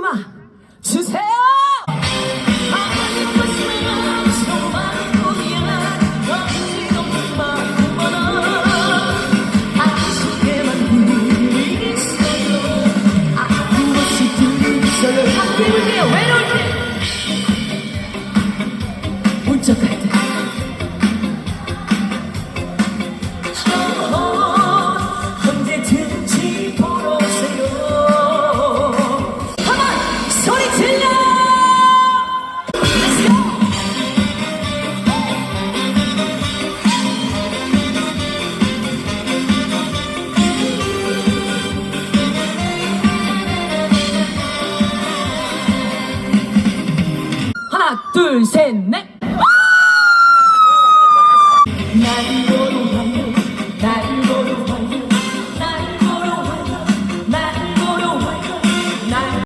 음악 주세요. 함께 외로울 때. 울적할 하나 둘 셋 넷